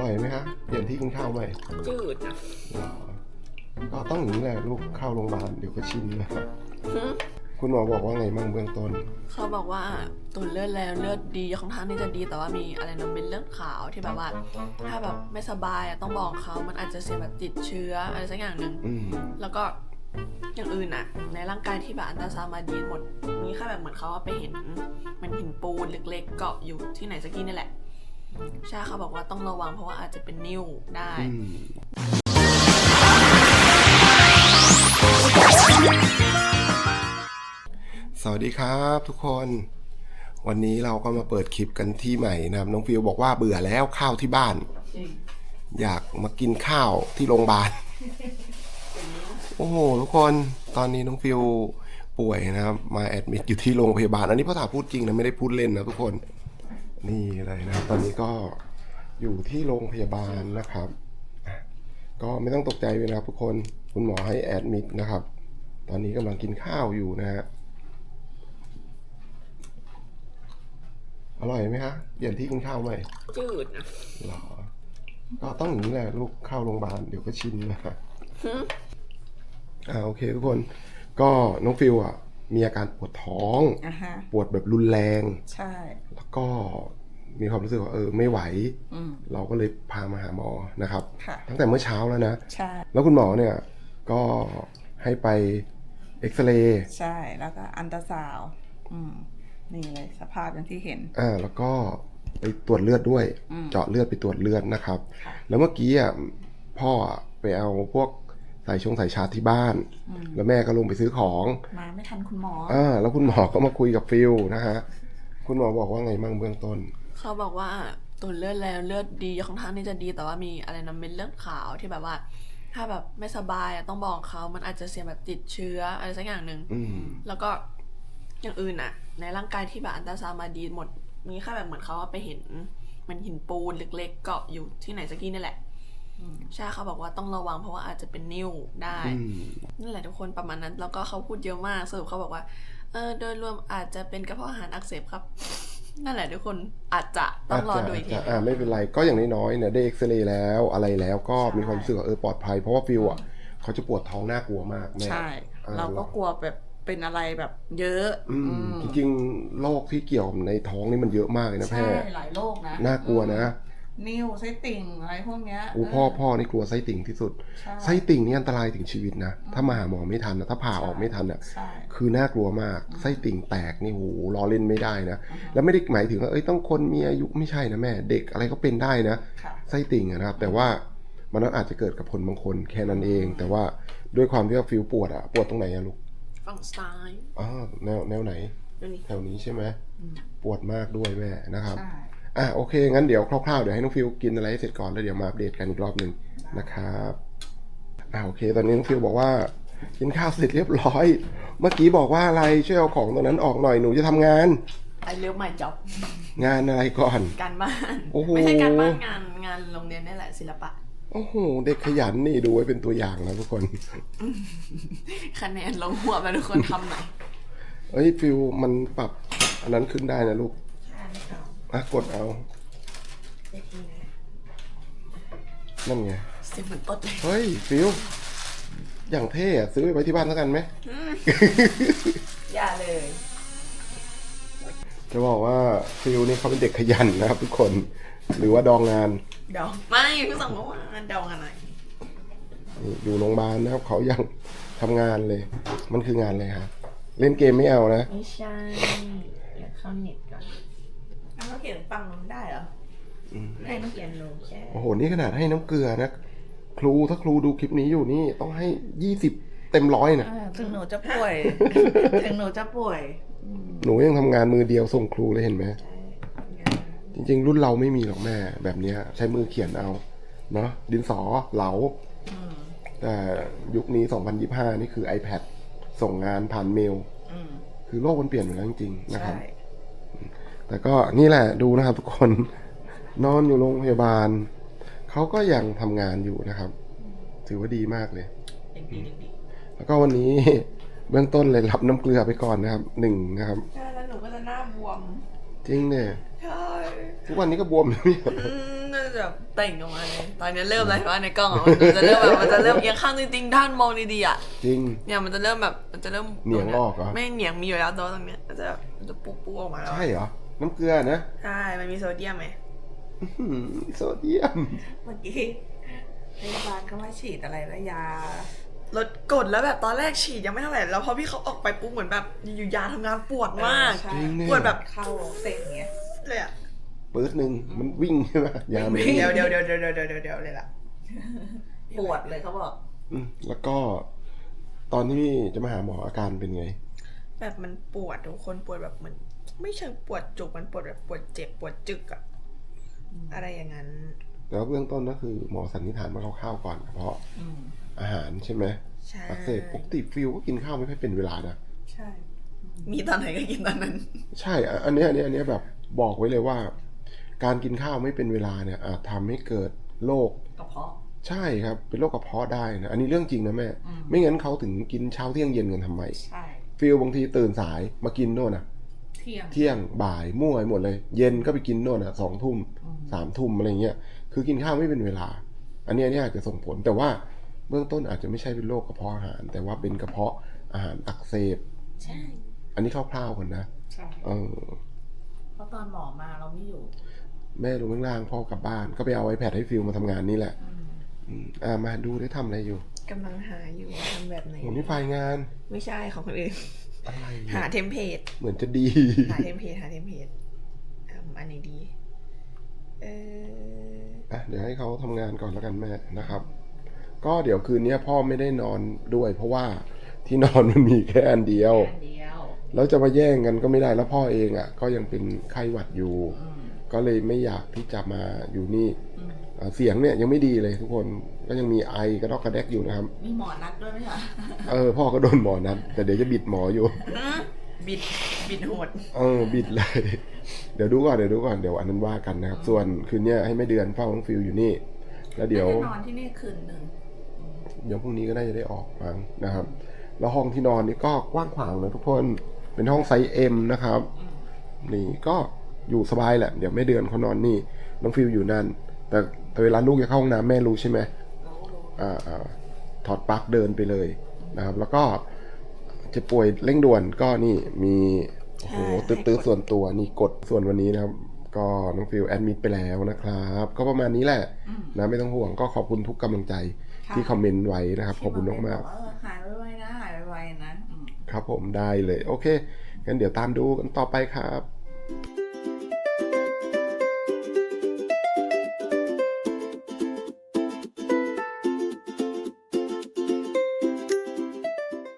ร่อยไหมฮะเปลี่ยนที่กินข้าวไหมจืดนะหรอก็ต้องอย่างนี้แหละลูกเข้าโรงพยาบาลเดี๋ยวก็ชินนะครับหึคุณหมอบอกว่าไงบ้างเบื้องต้น เขาบอกว่าตรวจเลือดแล้วเลือดดีของท่านนี่จะดีแต่ว่ามีอะไรนะเป็นเลือดขาวที่แบบว่า ถ้าแบบไม่สบายอะต้องบอกเขามันอาจจะเสี่ยงแบบติดเชื้ออะไรสักอย่างหนึ่งอืมแล้วก็อย่างอื่นอะในร่างกายที่แบบอันตราซาวน์มาดีหมดมีแค่แบบเหมือนเขาว่าไปเห็น มันหินปูนเล็กๆ เกาะอยู่ที่ไหนสักที่นี่แหละ ใช่เขาบอกว่าต้องระวังเพราะว่าอาจจะเป็นนิ่วได้อืมสวัสดีครับทุกคน วันนี้เราก็มาเปิดคลิปกันที่ใหม่นะครับ น้องฟิวบอกว่าเบื่อแล้วข้าวที่บ้าน อยากมากินข้าวที่โรงพยาบาล โอ้โหทุกคน ตอนนี้น้องฟิวป่วยนะครับ มาแอดมิดอยู่ที่โรงพยาบาล อันนี้พ่อถาพูดจริงนะไม่ได้พูดเล่นนะทุกคน นี่เลยนะครับตอนนี้ก็อยู่ที่โรงพยาบาลนะครับอะก็ไม่ต้องตกใจเลยนะครับทุกคนคุณหมอให้แอดมิดนะครับ ตอนนี้กำลังกินข้าวอยู่นะฮะอร่อยไหมฮะเปลี่ยนที่กินข้าวไหมจืดนะหรอ ก็ต้องอย่างนี้แหละลูกเข้าโรงพยาบาลเดี๋ยวก็ชินนะฮะหึอ่าโอเคทุกคน ก็น้องฟิวอะ มีอาการปวดท้องอะฮะปวดแบบรุนแรง ใช่ แล้วก็มีความรู้สึกว่าเออไม่ไหวอืมเราก็เลยพามาหาหมอนะครับค่ะตั้งแต่เมื่อเช้าแล้วนะ ใช่ แล้วคุณหมอเนี่ยก็ให้ไปเอ็กซเรย์ ใช่ แล้วก็อันตราซาวด์อืมนี่เลยสภาพอย่างที่เห็น อ่า แล้วก็ไปตรวจเลือดด้วยอืมเจาะเลือดไปตรวจเลือดนะครับค่ะแล้วเมื่อกี้อะพ่ออะไปเอาพวก สายชงสายชาร์จที่บ้านอืมแล้วแม่ก็ลงไปซื้อของมาไม่ทันคุณหมออ่าแล้วคุณหมอก็มาคุยกับฟิลนะฮะคุณหมอบอกว่าไงบ้างเบื้องต้น เขาบอกว่าตรวจเลือดแล้วเลือดดีของท่านนี่จะดีแต่ว่ามีอะไรนะเป็นเลือดขาวที่แบบว่า ถ้าแบบไม่สบายอะต้องบอกเขามันอาจจะเสี่ยงแบบติดเชื้ออะไรสักอย่างหนึ่งอืมแล้วก็อย่างอื่นอะในร่างกายที่แบบอันตราซาวน์มาดีหมดมีแค่แบบเหมือนเขาว่าไปเห็น มันหินปูนเล็กๆเกาะอยู่ที่ไหนสักที่นี่แหละอืม ใช่เขาบอกว่าต้องระวังเพราะว่าอาจจะเป็นนิ่วได้อืมนั่นแหละทุกคนประมาณนั้น แล้วก็เขาพูดเยอะมากสรุปเขาบอกว่าเออโดยรวมอาจจะเป็นกระเพาะอาหารอักเสบครับ นั่นแหละทุกคนอาจจะต้องรอดูอีกทีาจจะอ่าไม่เป็นไรก็อย่างน้อยๆเนี่ยได้เอ็กซเรย์แล้วอะไรแล้วก็มีความรู้สึกว่าเออปลอดภัย เพราะว่าฟิลอะเขาจะปวดท้องน่ากลัวมากแม่ใช่อ่าเราก็กลัวแบบเป็นอะไรแบบเยอะอืมอืมจริงๆโรคที่เกี่ยวในท้องนี่มันเยอะมากเลยนะแพใช่ทย์หลายโรคนะน่ากลัวนะ นิ้วไส้ติ่งอะไรพวกเนี้ยอูพ่อพ่อนี่กลัวไส้ติ่งที่สุดใช่ไส้ติ่งนี่อันตรายถึงชีวิตนะ ถ้ามาหาหมอไม่ทันนะถ้าผ่าออกไม่ทันอะใช่คือน่ากลัวมาก ไส้ติ่งแตกนี่โหล้อเล่นไม่ได้นะ แล้วไม่ได้หมายถึงว่าเอ้ยต้องคนมีอายุไม่ใช่นะแม่ เด็กอะไรก็เป็นได้นะค่ะไส้ติ่งอะนะครับ แต่ว่ามันอาจจะเกิดกับคนบางคนแค่นั้นเอง แต่ว่าด้วยความที่ว่าฟิลปวดอะปวดตรงไหนอะลูก ฝั่งซ้ายอ๋อแนวแนวไหนดูนี่แถวนี้ใช่ไหมอืมปวดมากด้วยแม่นะครับใช่ อะโอเค งั้นเดี๋ยวคร่าวๆ เดี๋ยวให้น้องฟิลกินอะไรให้เสร็จก่อนแล้วเดี๋ยวมาอัปเดตกันอีกรอบหนึ่งนะครับอะโอเค ตอนนี้น้องฟิลบอกว่า กินข้าวเสร็จเรียบร้อย เมื่อกี้บอกว่าอะไรช่วยเอาของตรงนั้นออกหน่อยหนูจะทำงาน ไอเลิฟใหม่จ็อบงานอะไรก่อน การบ้านโอ้โห ไม่ใช่การบ้านงานงานโรงเรียนนี่แหละศิลปะ โอ้โหเด็กขยันนี่ดูไว้เป็นตัวอย่างนะทุกคน คะแนนลงหัวไปทุกคนทำหน่อย เอ้ยฟิลมันปรับอันนั้นขึ้นได้นะลูกอ่ะกดเอา นั่นไง เสียงเหมือนตดเลยเฮ้ยฟิลอย่างเท่อะซื้อไว้ที่บ้านแล้วกันไหม อย่าเลย จะบอกว่าฟิลนี่เขาเป็นเด็กขยันนะครับทุกคน หรือว่าดองงานดองไม่เพิ่งสั่งเมื่อวานดองอะไรนี่อยู่โรงพยาบาลนะครับเขายังทำงานเลย มันคืองานเลยครับ เล่นเกมไม่เอานะ ไม่ใช่อยากเข้าเน็ตก่อนอ้าว เราเขียนฟังนู้นได้เหรออืมไม่ต้องเขียนลงแค่โอ้โห นี่ขนาดให้น้ำเกลือนะ ครูถ้าครูดูคลิปนี้อยู่นี่ต้องให้ยี่สิบเต็มร้อยนะ อ่าถึงหนูจะป่วย ถึงหนูจะป่วยหนูยังทำงานมือเดียวส่งครูเลยเห็นไหม จริง ๆ รุ่นเราไม่มีหรอกแม่ แบบเนี้ย ใช้มือเขียนเอาเนาะดินสอเหลา อืมแต่ยุคนี้ 2025 นี่คือ iPad ส่งงานผ่านเมล อืมคือโลกมันเปลี่ยนไปแล้วจริงๆนะครับ ใช่ แต่ก็นี่แหละดูนะครับทุกคนนอนอยู่โรงพยาบาล เขาก็ยังทำงานอยู่นะครับ ถือว่าดีมากเลยเด็กดีเด็กดีแล้วก็วันนี้เบื้องต้นเลยรับน้ำเกลือไปก่อนนะครับหนึ่งนะครับใช่แล้วหนูก็จะหน้าบวม จริงเนี่ยใช่ทุกวันนี้ก็บวมอยู่เนี่ยอืมหนูน่าจะแบบเต่งออกมาเลยตอนนี้เริ่มแล้วเห็นว่าในกล้องอะมันจะเริ่มแบบมันจะเริ่มเอียงข้างจริงๆด้านมองดีๆอะจริง เนี่ยมันจะเริ่มแบบมันจะเริ่มเหนียงออกเหรอ ไม่เหนียงมีอยู่แล้วแตัวาตรงเนี้ยมันจะมันจะปุ๊บๆออกมาแล้วใช่เหรอ น้ำเกลือนะใช่ มันมีโซเดียมไหมอื้อหือโซเดียม เมื่อกี้พยาบาลก็มาฉีดอะไรแล้วยา ลดกดแล้วแบบตอนแรกฉีดยังไม่เท่าไหร่แล้วพอพี่เขาออกไปปุ๊บเหมือนแบบอยู่ยาทำงานปวดมาก ใช่ จริงเนี่ยปวดแบบเข้าเส้นเงี้ยเลยอะปื๊ดหนึ่งมันวิ่งใช่ไหมยามันเดี๋ยวเดี๋ยวเดี๋ยวเดี๋ยวเดี๋ยวเดี๋ยวเดี๋ยวเลยล่ะปวดเลยเขาบอก อืมแล้วก็ ตอนที่จะมาหาหมออาการเป็นไง แบบมันปวดทุกคนปวดแบบเหมือน ไม่เชิงปวดจุกมันปวดแบบปวดเจ็บปวดจึกอะอะไรอย่างนั้นแต่ว่าเบื้องต้นก็คือหมอสันนิษฐานมาคร่าวๆก่อน เพราะอืมอาหารใช่ไหมใช่อักเสบปกติฟิวก็กินข้าวไม่ค่อยเป็นเวลานะใช่ มีตอนไหนก็กินตอนนั้น ใช่อะอันเนี้ยอันเนี้ยอันเนี้ยแบบบอกไว้เลยว่า การกินข้าวไม่เป็นเวลาเนี่ยอาจทำให้เกิดโรคกระเพาะใช่ครับเป็นโรคกระเพาะได้นะอันนี้เรื่องจริงนะแม่อืมไม่งั้นเขาถึงกินเช้าเที่ยงเย็นกันทำไมใช่ฟิลบางทีตื่นสายมากินโน่นนะเที่ยง เที่ยงบ่ายมั่วไปหมดเลย เย็นก็ไปกินโน่นนะสองทุ่มอืม สามทุ่มอะไรเงี้ยคือกินข้าวไม่เป็นเวลา อันเนี้ยอันเนี้ยอาจจะส่งผลแต่ว่าเบื้องต้นอาจจะไม่ใช่เป็นโรคกระเพาะอาหาร แต่ว่าเป็นกระเพาะอาหารอักเสบ ใช่ อันนี้คร่าวๆกันนะใช่ เออเพราะตอนหมอมาเราไม่อยู่แม่ลงข้างล่างพ่อกลับบ้าน ก็ไปเอาไอแพดให้ฟิลมาทำงานนี่แหละอืมอืมอ่ามาดูได้ทำอะไรอยู่กำลังหาอยู่ว่าทำแบบไหนโหนี่ไฟล์งาน ไม่ใช่ของคนอื่น อะไรหาเนี่ยเทมเพลตเหมือนจะดี หาเทมเพลตหาเทมเพลตอืมอันไหนดี เอออะเดี๋ยวให้เขาทำงานก่อนแล้วกันแม่นะครับ ก็เดี๋ยวคืนนี้พ่อไม่ได้นอนด้วย เพราะว่าที่นอนมันมีแค่อันเดียว อันเดียวแล้วจะมาแย่งกันก็ไม่ได้แล้วพ่อเองอะ ก็ยังเป็นไข้หวัดอยู่ อืมก็เลยไม่อยากที่จะมาอยู่นี่ อืมอ่า เสียงเนี่ยยังไม่ดีเลยทุกคนก็ยังมีไอกระดอกกระแดกอยู่นะครับ มีหมอนัดด้วยไหมคะเออพ่อก็โดนหมอนัด แต่เดี๋ยวจะบิดหมออยู่ บิดบิดโหดเออบิดเลย เดี๋ยวดูก่อนเดี๋ยวดูก่อนเดี๋ยวอันนั้นว่ากันนะครับ ส่วนคืนเนี้ยให้แม่เดือนเฝ้าน้องฟิลอยู่นี่ แล้วเดี๋ยวไม่ไนอนที่นี่คืนหนึ่งเดี๋ยวพรุ่งนี้ก็น่าจะได้ออกมั้งนะครับ แล้วห้องที่นอนนี่ก็กว้างขวางนะทุกคนเป็นห้องไซส์เอ็มนะครับ นี่ก็อยู่สบายแหละ เดี๋ยวแม่เดือนเขานอนนี่น้องฟิลอยู่นั่น แต่ แต่เวลาลูกจะเข้าห้องน้ำแม่รู้ใช่ไหมรู้รู้อ่าอ่าถอดปลั๊กเดินไปเลยนะครับ แล้วก็เจะป่วยเร่งด่วนก็นี่มีโอ้โหใช่ตื้อให้กดๆส่วนตัวนี่กดส่วนวันนี้นะครับ ก็น้องฟิลแอดมิดไปแล้วนะครับ ก็ประมาณนี้แหละอืมนะไม่ต้องห่วงก็ขอบคุณทุกกำลังใจค่ะที่คอมเมนต์ไว้นะครับขอบคุณมากที่บเออหายไวๆนะหายไวๆนะอืมๆครับผมได้เลย โอเคงั้นเดี๋ยวตามดูกันต่อไปครับ